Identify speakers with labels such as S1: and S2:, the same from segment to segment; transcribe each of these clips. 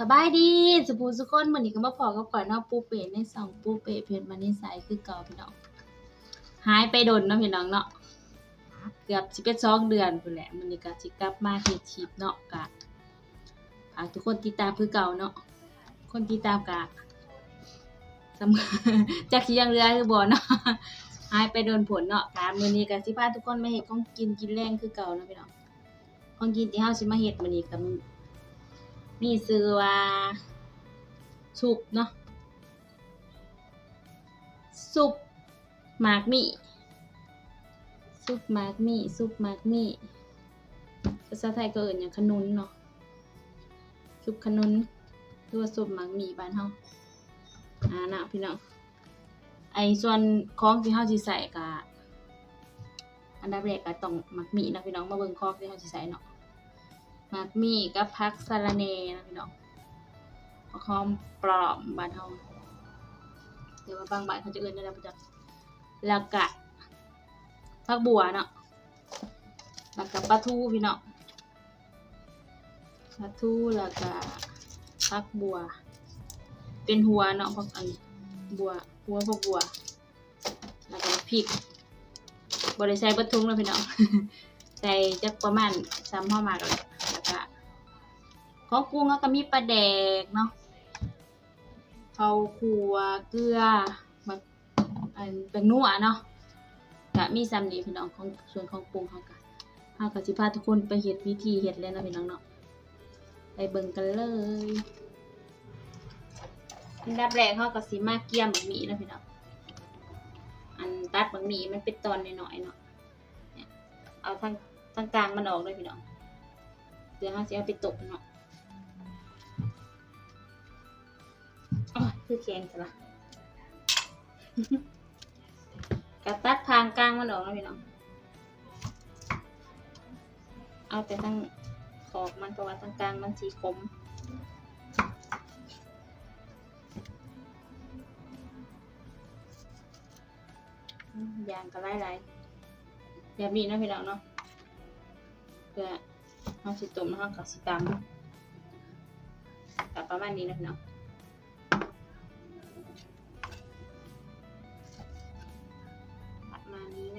S1: สบายดีสุภูสุคนวันนี้ก็มาพอกับก่อนเนาะปูเป้ในสองปูเป้เพจมันนิสัยคือเก่าพี่น้องหายไปโดนเนาะพี่น้องเนาะเกือบสิเป็นสองเดือนพุ่นแหละมันนี้ก็สิกลับมาเฮ็ดชีพเนาะกะฝากทุกคนติดตามคือเก่าเนาะคนติดตามกะสำจักสิยังเรือคือบ่เนาะหายไปโดนผลเนาะกะมื้อนี้ก็สิพาทุกคนมาเฮ็ดของกินกินแรงคือเก่าเนาะพี่น้องของกินที่เฮาสิมาเฮ็ดมื้อนี้ก็ มีชื่อว่าซุปเนาะซุปหมากมี่ซุปหมากมี่ซุปหมากมี่ภาษาไทยก็เอิ้นหยังขนุนเนาะซุปขนุนหรือว่าซุปหมากมี่บ้านเฮาอ่านะพี่น้องไอ้ส่วนของที่เฮาสิใส่ก็อันดับแรกก็ต้องหมักมี่นะพี่น้องมาเบิ่งของที่เฮาสิใส่เนาะ หมักมีกับพักสะระเนนะพี่น้องผักหอมปลอมบ้านเฮาเดี๋ยวว่าบางบ้านเขาจะเอิ้นได้แล้วจักแล้วก็ผักบัวเนาะแล้วก็ปลาทูพี่น้องปลาทูแล้วก็ผักบัว เป็นหัวเนาะผักอันบัวหัวผักบัว แล้วก็พริกบ่ได้ใส่เบิดทุงแล้วพี่น้องใส่จักประมาณซ้ำเฮามากแล้วแล้วก็ ของปรุงแล้วก็มีปลาแดกเนาะข้าวคั่วเกลือแบักอันเป็นนัวเนาะก็มีซ้ำนี้พี่น้องของส่วนของปรุงเฮาก็เฮาก็สิพาทุกคนไปเฮ็ดวิธีเฮ็ดเลยนะพี่น้องเนาะไปเบิ่งกันเลยอันดับแรกเฮาก็สิมาเกี่ยมบักหมี่นะพี่น้องอันตัดบักหมี่มันเป็นตอนน้อยๆเนาะเอาทางทางกลางมันออกเลยพี่น้องเดี๋ยวเราจะเอาไปตบเนาะ คือแข็งซะละกระตัดทางกลางมันออกแล้วพี่น้อง เอาแต่ทางขอบมันเพราะว่าทางกลางมันสีคมอืมยางก็ไล่ๆแบบนี้นะพี่น้องเนาะเพื่อเอาสิตุ่มแล้วเรากับสิตำกับประมาณนี้นะพี่น้อง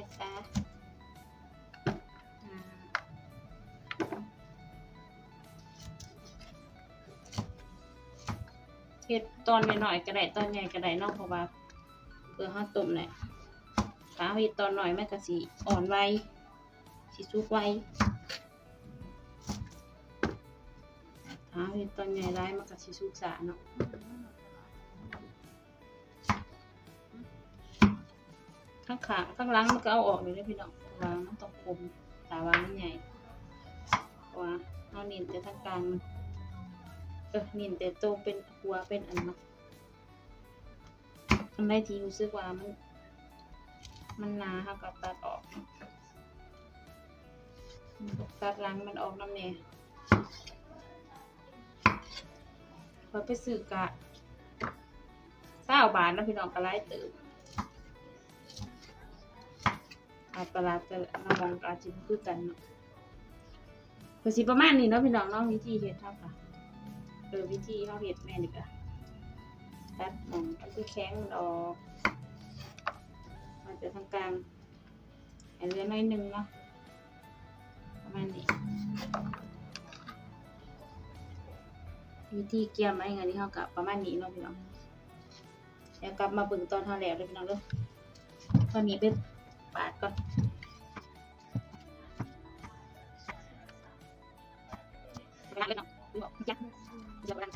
S1: นะจ๊ะอ่าเฮ็ดตอนน้อยๆก็ได้ตอนใหญ่ก็ได้นาะเพราะว่าเพื่อเราต้มแหละถ้าเฮ็ดตอนหน่อยแมันก็สิอ่อนไวสิสุกไวถ้าเฮ็ดตอนใหญ่หลายมันก็สิสุกช้าเนาะ ข้างขาข้างหลังมันก็เอาออกเลยเด้พี่น้องเพราะว่ามันต้องคมถ้าว่ามันใหญ่เพราะว่าเฮาเน้นแต่ทางกลางมันเออเน้นแต่ตรงเป็นหัวเป็นอันเนาะอันใดที่รู้สึกว่ามันมันหนาค่ะก็ตัดออกตัดหลังมันออกน้ำเนี่ยพอไปซื้อกะเศร้าบาทนะพี่น้องกระไรตื่น อาจประหลาต่มามองอาจจะบ่คือกันเนาะก็สิประมาณนี้เนาะพี่น้องเนาะวิธีเฮ็ดเท่าค่ะเออวิธีเฮาเฮ็ดแม่นี่ก็ตัดหมองตัดที่แข้งมันออกมันจะทางกลางให้เหลือน้อยหนึ่งเนาะประมาณนี้วิธีเกี่ยมอะไรเงี้ยที่เขากับประมาณนี้เนาะพี่น้องเดี๋ยวกลับมาเบิ่งตอนเท่าแล้วเลยพี่น้องเด้อตอนนี้เป็น ปาดก่อนเวลาเลยเนาะบอกยักษ์ยักษ์รัง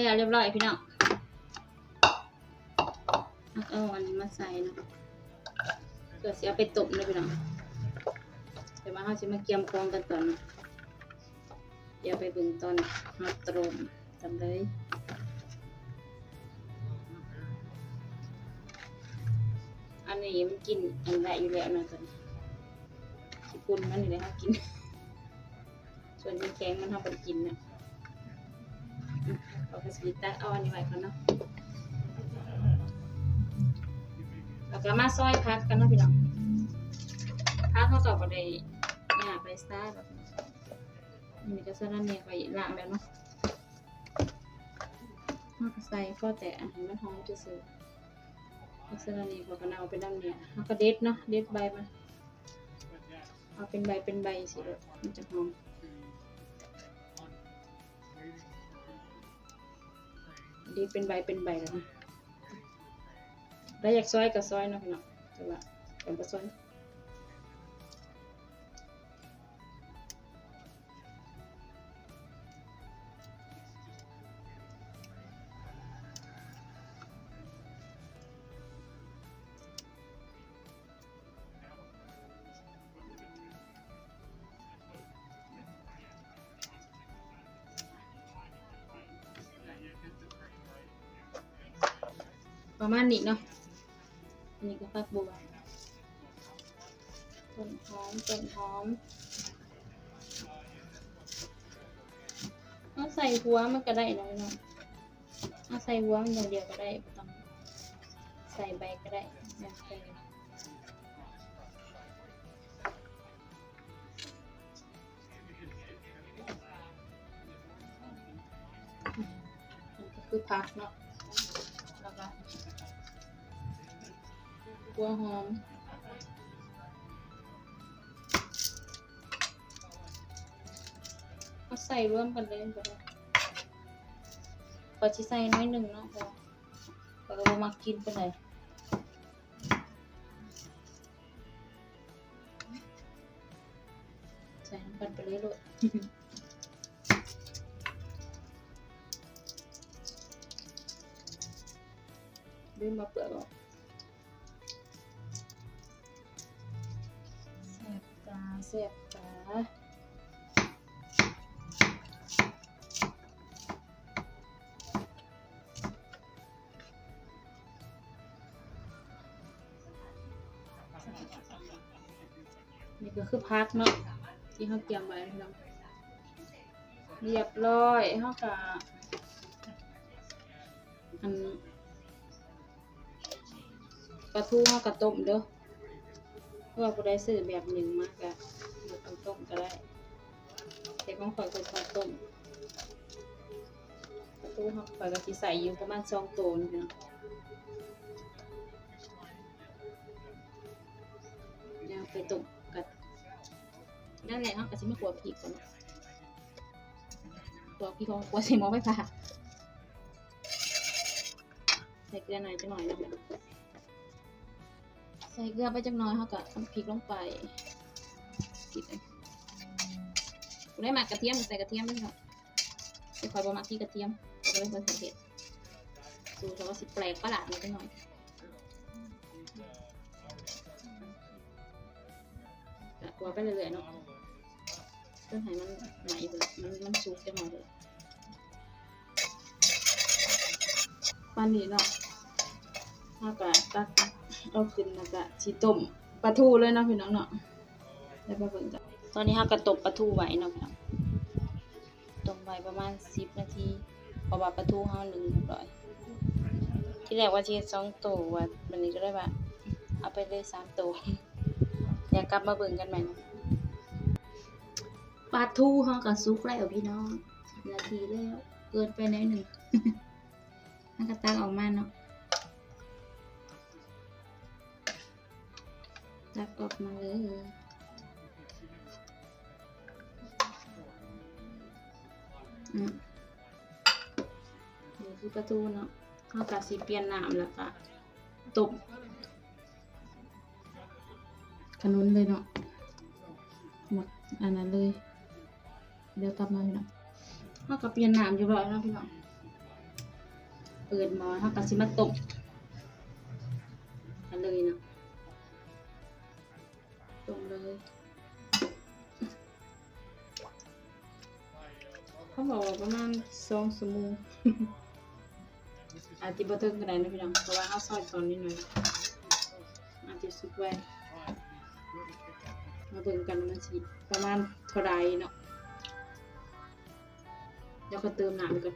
S1: ช่แล้วเรียบร้อยพี่น้องเอาเอาอันนี้มาใส่นะเดี๋ยวสิเอาไปตบเลยพี่น้อง เดี๋ยวมาเขาจะมาเกียมคองกันตอนเดี๋ยวไปบึงตอนมาตรมจำเลยอันนี้มันกินอันแรกอยู่แล้วนะตอนสิปุ่นมันอยู่แล้วกิน ส่วนแข็งมันทำเป็นกินนะเอากระสีตักเอาอันนี้ไว้ก่อนเนาะแล้วก็มาซอยพักกันเนาะพี่น้องพักเขาก็บ่ได้หยาไป ซ่าแบบนี้อันนี้ก็สนั่นเนี่ยไปล้างแล้วเนาะเราก็ใส่ก็แต่อันนี้มันหอมจะซื้อลักษณะนี้เขาก็เอาไปดำเนี่ยเขาก็เด็ดเนาะเด็ดใบมันเอาเป็นใบเป็นใบสิลูกมันจะหอมดีเป็นใบเป็นใบแล้วนะแล้วอยากซอยก็ซอยเนาะพี่น้องแต่ว่าเป็นปลาซอย ประมาณนี้เนาะอันนี้ก็ฟักบัวต้นหอมต้นหอมเอาใส่หัวมันก็ได้เนะพี่น้องเอาใส่หัวมันอย่างเดียวก็ได้ต้องใส่ใบก็ได้อย่างใส่มันก็คือพักเนาะ หัวหอมก็ใส่ร่วมกันเลยก็ได้ก็จะใส่น้อยหนึ่งเนาะเพราะก็มักกินไปเลยใส่น้ำกันไปเลยโลดลืมมาเปลือกออก แสบตานี่ก็คือพักเนาะที่เขาเตรียมไว้พี่น้องเรียบร้อยเขากะอันปลาทูเฮากะต้มเด้อ เพราะว่าผู้ใดซื้อแบบหนึ่งมากอะบ่ต้องต้มก็ได้แต่ของข่อยคือข้าวต้มปลาทูเฮาข่อยก็สิใส่อยู่ประมาณสองโตนี่นะเดี๋ยวไปต้มกันนั่นแหละเฮาก็สิมาขัวพริกก่อนตัวพริกของขัวใส่หม้อไฟฟ้าใส่เกลือหน่อยจังหน่อยเนาะ ใส่เกลือไปจักน้อยเขาก็ทำพริกลงไปกินเลยกูได้หมักกระเทียมใส่กระเทียมด้วยค่ะจะคอยประมาณที่กระเทียมก็เลยใส่เผ็ดสูตรว่าสิแปลกประหลาดนิดหน่อยกลัวไปเรื่อยๆเนาะเพื่อให้มันไหมไปละมันมันสุกจังหน่อยเลยปานนี้เนาะแล้วก็ตัก เอาขึ้นแล้วก็สิต้มปลาทูเลยเนาะพี่น้องเนาะแล้วมาเบิ่งกันตอนนี้เฮาก็ต้มปลาทูไว้เนาะพี่น้องต้มไว้ประมาณ10นาทีพราะว่าปลาทูเฮาหนึ่งเรียบร้อยที่แรกว่าสิเฮ็ด2ตัวว่าบัดนี้ก็เลยว่าเอาไปเลย3ตัวเดี๋ยวกกลับมาเบิ่งกันใหม่นะปลาทูเฮาก็สุกแล้วพี่น้องนาทีแล้วเกินไปหน่อยหนึ่งมันก็ตักออกมาเนาะ ตักออกมาเลยอืมนี่คือประตูเนาะเขากะสิเปลี่ยนน้ำแล้วก็ตบขนุนเลยเนาะหมดอันนั้นเลย เดี๋ยวกลับมาพี่น้องเขาก็เปลี่ยนน้ำอยู่แล้วเนาะพี่น้องเปิดหมอเขาก็สิมาตบกันเลยเนาะ ตรงเลยเขาบอกว่าประมาณสองสมูอาจจะบ่ติมกันได้นะพี่น้องเพราะว่าเขาซอยตอนนี้หน่อยอาจจะสุดแวมาเติมกันมันสิประมาณเท่าไรเนาะแล้วยวก็เติมน้ำกัน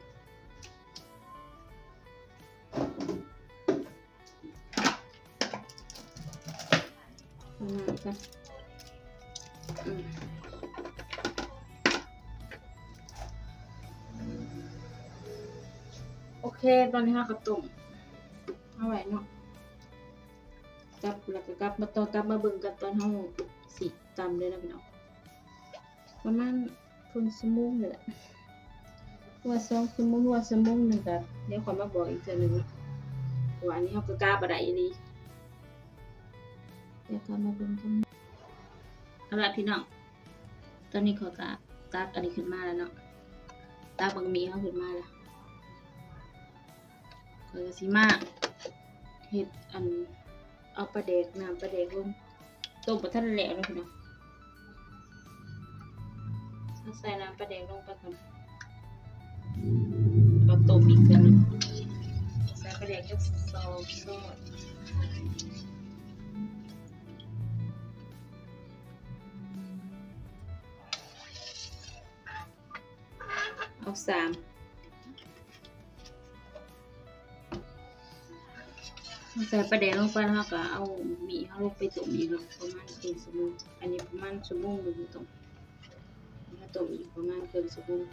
S1: กันโอเค ตอนนี้เราก็ต้มเอาไว้เนาะกลับแล้วก็กลับมาตอนกลับมาเบิ่งกันตอนเฮาสิตำเลยนะพี่น้องประมาณครึ่งชั่วโมงเลยแหละว่าสองชั่วโมงว่าชั่วโมงหนึ่งก็เดี๋ยวขอมาบอกอีกเทื่อหนึงนะว่าอันนี้เฮาก็กล้าบ่ได้อี หลีเดี๋ยวกลับมาเบิ่งกันเอาละพี่น้อง ตอนนี้เขาก็ตักอันนี้ขึ้นมาแล้วเนาะตักบะหมี่เขาขึ้นมาแล้วเขาก็สิมาเฮ็ดอัน เอาปลาแดกน้ำปลาแดกลงต้มบ่ทันแล้วเนะพี่น้องใส่น้ำปลาแดกลงไปก่อนเอาต้มอีกเทื่อใส่ปลาแดกจักสองช้อน เอาสามใส่ประเดกลงไปแล้วเราก็เอาหมี่เขาลงไปต้มอีกประมาณครึ่งชั่วโมงอันนี้ประมาณชั่วโมงหนึงต้มแล้วต้มอีกประมาณครึ่งชั่วโมง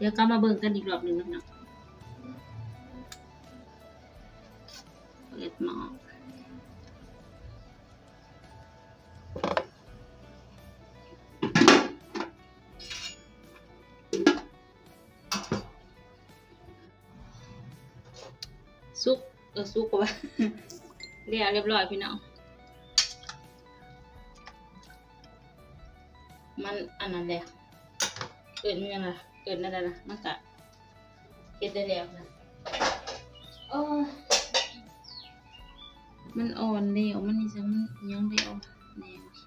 S1: เดี๋ยวก็มาเบิ่งกันอีกรอบหนึ่งนะเปิดหม้อซุกเออซุกกว่าเรียบเรียบร้อยพี่น้อง มันอันนั้นแหละเกิดมันยังไงเกิดนั่นแหละนะมันกะเกิดได้แล้วนะโอ้ยมันอ่อนเดียวมันนี่จะมันยังเดียวนี่โอเค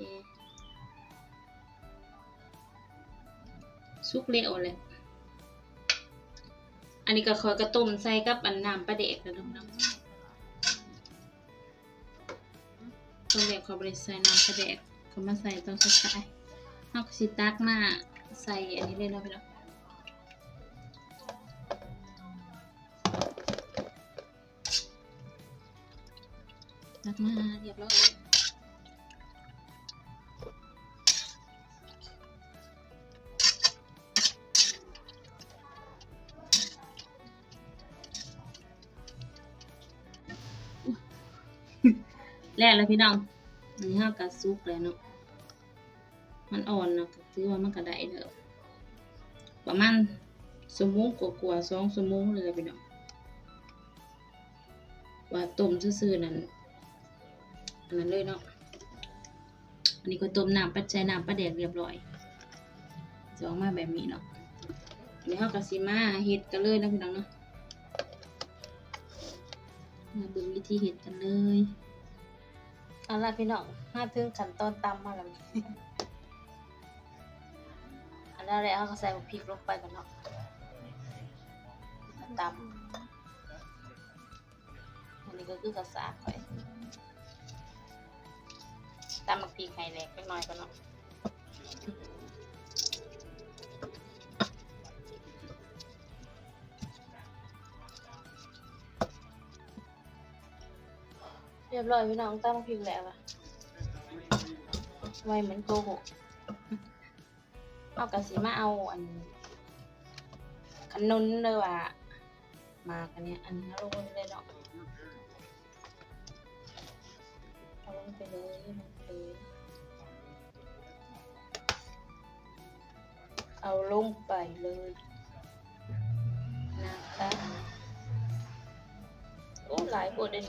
S1: สุกเร็วเลยอันนี้ก็คอยกระต้มใส่กับอันน้ำปลาเด็กนะทุกน้ำตอนแรกเขาบริใส่น้ำปลาเด็กเขามาใส่ตอนสุดท้ายเอาก็สิตักมาใส่อันนี้เลยเนาะพี่น้อง ตักมาเรียบร้อยแล้วเลยพี่น้องอันนี้เฮากะซุกแล้วเนาะ มันอ่อนนะก็ถือว่ามันก็ได้เด้อประมาณชั่วโมงกว่าๆสองชั่วโมงเลยพี่น้องว่าต้มซื่อๆนั่น อันนั้นเลยเนาะอันนี้ก็ต้มน้ำปัจจัยน้ำปลาแดกเรียบร้อยจะออกมาแบบนี้เนาะเดี๋ยวเราก็สิมาเฮ็ดกันเลยนะพี่น้องเนาะมาเบิ่งวิธีเฮ็ดกันเลยเอาล่ะพี่น้องมาถึงขั้นตอนตำมาแล้วอันนั้นแหละเขาก็ใส่พริกลงไปก่อนเนาะตำอันนี้ก็คือกระสาไป ตำมักพริกไข่แหลกไปหน่อยก่อนเนาะเรียบร้อยพี่น้องตำมักพริกแล้วอะไวเหมือนโกหกเอากระสีมาเอาอันขนุนเลยว่ามากันเนี้ยอันนี้ลงเลยเนาะเอาลงไปเลย เอาลงไปเลยนะคะโอ้หลายบทเลย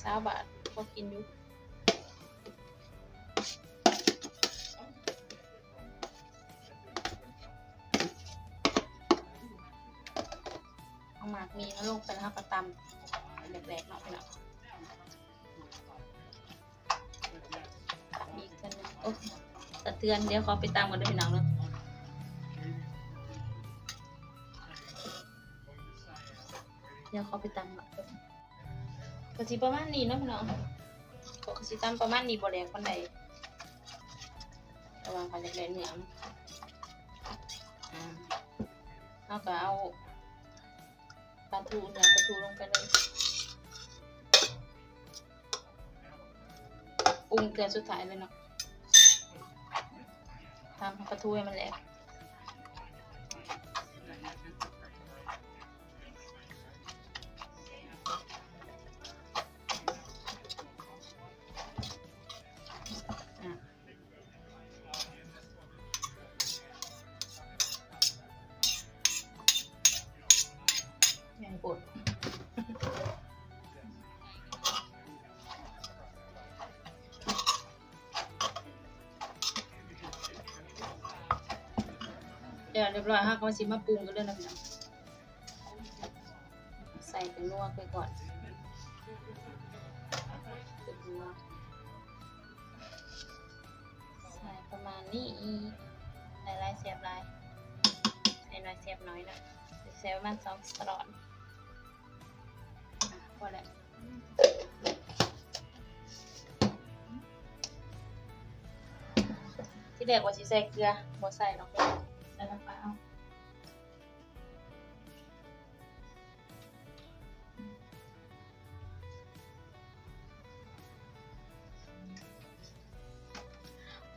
S1: สาบาทพอกินอยู่เอามากมีมาลงไปแล้วก็ตำแหลกๆเนาะพี่น้องอีก กันงโอ้สะเทือนเดี๋ยวขอไปตำกันด้วยพี่น้องเนาะเดี๋ยวขอไปตำอะก็สิประมาณนี้เนาะพี่น้องก็สิตำประมาณนี้บ่แรงปานใดระวังเขาจะเล่นเหนียมอ่าเอาก็เอาปลาทูเนื้อปลาทูลงไปเลยปรุงเกลือสุดท้ายเลยเนาะ ทำปลาทูให้มันแหลก เดี๋ยวเรียบร้อยฮะก็สิมาปรุงกันเลยนะพี่น้องใส่เป็นนัวไปก่อนเป็นนัวใส่ประมาณนี้หลายๆเสียบหลายใส่น้อยเสียบน้อยนะเซลมันสองสลอนพอแล้วที่แรกว่าสิใส่เกลือบ่ใส่หรอก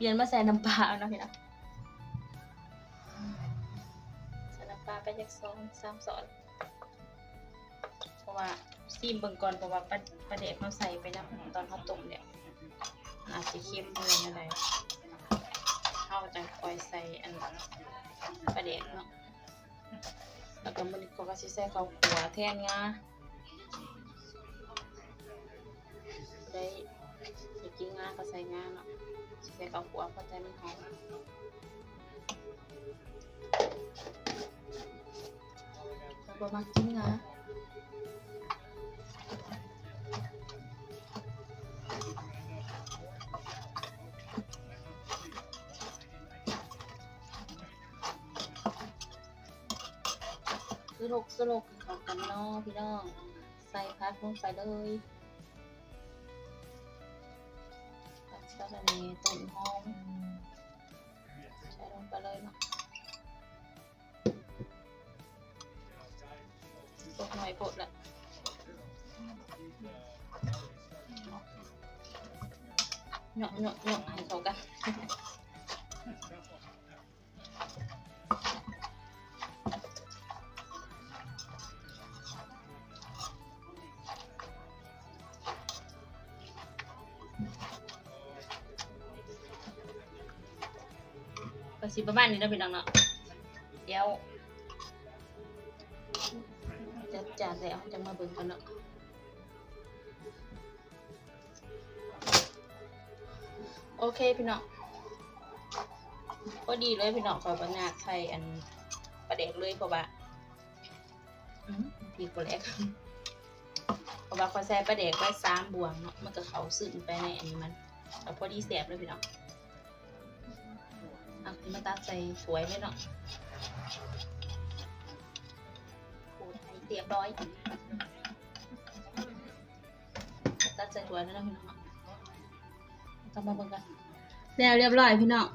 S1: รียนมาใส่น้ำปลาเนาะพี่เนาะใส่น้ำปลาไปจากสองสามสอนเพราะว่าซีมเบิ่งก่อนเพราะว่าปลาปลาเด็กเขาใส่ไปนะตอนเขาต้มเนี่ยอาจจะเค็มอะไรอะไรเขาจะคอยใส่อันปลาเด็กเนาะแล้วก็มันก็ว่าสิใส่ข้าวขัวแทนงาได้สิกินงาก็ใส่งาเนาะ ใส่ข้าวขัวเพราะใจมันหอมแล้วก็มากินนะสลกสลกของกันเนอพี่น้อง ใส่พัดลงไปเลย ต้นหอมใส่ลงไปเลยเนาะตกหน่อยปดละเนาะเนาะเนาะให้เขากัน สิประมาณนี้นะพี่น้องเนาะเดี๋ยวจัดจานแล้วจะมาเบิ่งกันเนาะโอเคพี่น้องก็ดีเลยพี่น้องขอบรรณาใส่อันประเด็กเลยเพราะว่าอืมพีกว่าแรกเพราะว่าขอใส่ประเด็กไว้สามบวงเนาะมันก็เขาซึมไปในอันนี้มันเอาพอดีแสบเลยพี่น้อง มาตัดใส่สวยเลยเนาะขูดให้เรียบร้อยตัดใส่ถ้วยแล้วนะพี่น้องต้องมาเบิ่งกันแล้วเรียบร้อยพี่น้อง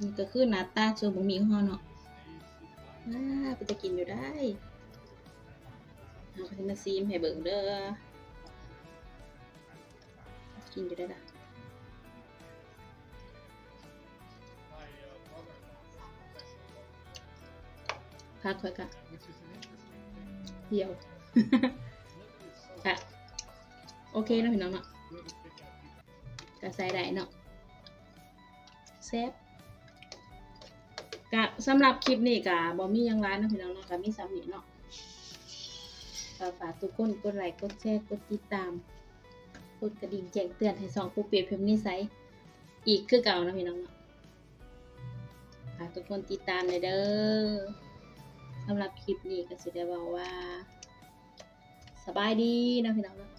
S1: นี่ก็คือหน้าตาโชว์บะหมี่ของเราเนาะอ่าไปจะกินอยู่ได้เอาไปมาซีมให้เบิ่งเด้อกินอยู่ได้ละ พักค่อยกะเดียวค่ะโอเคนะพี่น้องเนาะกะใส่ได้เนาะเซฟกะสำหรับคลิปนี้กะบ่มีหยังร้ายเนะพี่น้องเนาะกะมีสามีเนาะก็ฝากทุกคนกดไลค์กดแชร์กดติดตามกดกระดิ่งแจ้งเตือนให้สองผู้เปลี่ยนเพิ่มนิสัยอีกคือเก่านะพี่น้องเนาะฝากทุกคนติดตามเลยเด้อ สำหรับคลิปนี้ก็สิได้บอกว่า สบายดีนะพี่น้องนะ